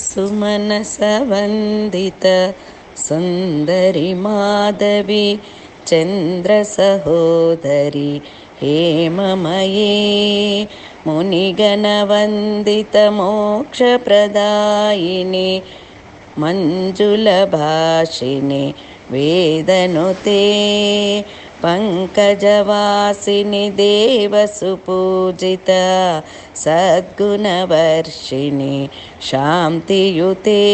सुमनसवन्दित सुन्दरि माधवी चन्द्रसहोदरि हेममये मुनिगणवन्दितमोक्षप्रदायिनि मञ्जुलभाषिनि वेदनुते पङ्कजवासिनि देवसुपूजित सद्गुणवर्षिणि शान्तियुते।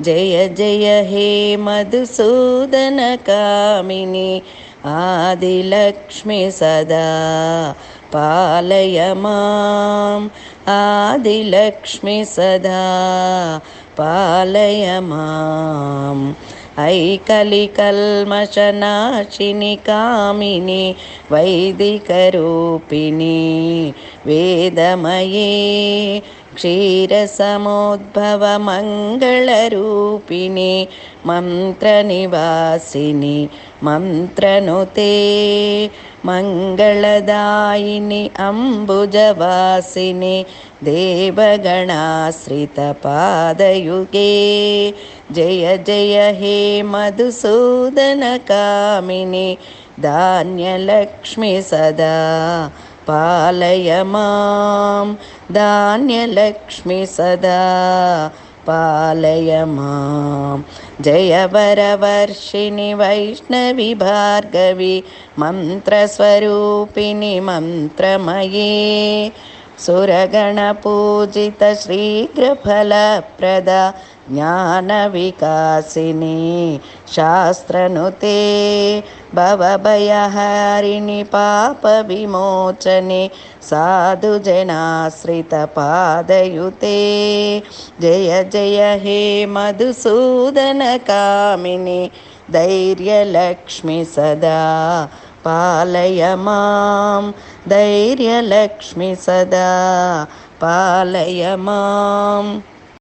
जय जय हे मधुसूदनकामिनि आदिलक्ष्मि सदा। पालय माम् आदिलक्ष्मि सदा। पालय माम् ऐकलिकल्मषनाशिनि कामिनि वैदिकरूपिणि वेदमये क्षीरसमुद्भवमङ्गलरूपिणि मन्त्रनिवासिनि मन्त्रनुते मङ्गलदायिनि अम्बुजवासिनि देवगणाश्रितपादयुगे जय जय हे मधुसूदनकामिनि धान्यलक्ष्मि सदा पालय मां धान्यलक्ष्मि सदा पालय मां। जय वरवर्षिणि वैष्णवि भार्गवि मन्त्रस्वरूपिणि मन्त्रमये सुरगणपूजित शीघ्रफलप्रदा ज्ञानविकासिनि शास्त्रनुते भवभयहारिणि पापविमोचने साधुजनाश्रितपादयुते। जय जय हे मधुसूदनकामिनि धैर्यलक्ष्मि सदा पालय मां। धैर्यलक्ष्मि सदा पालय माम्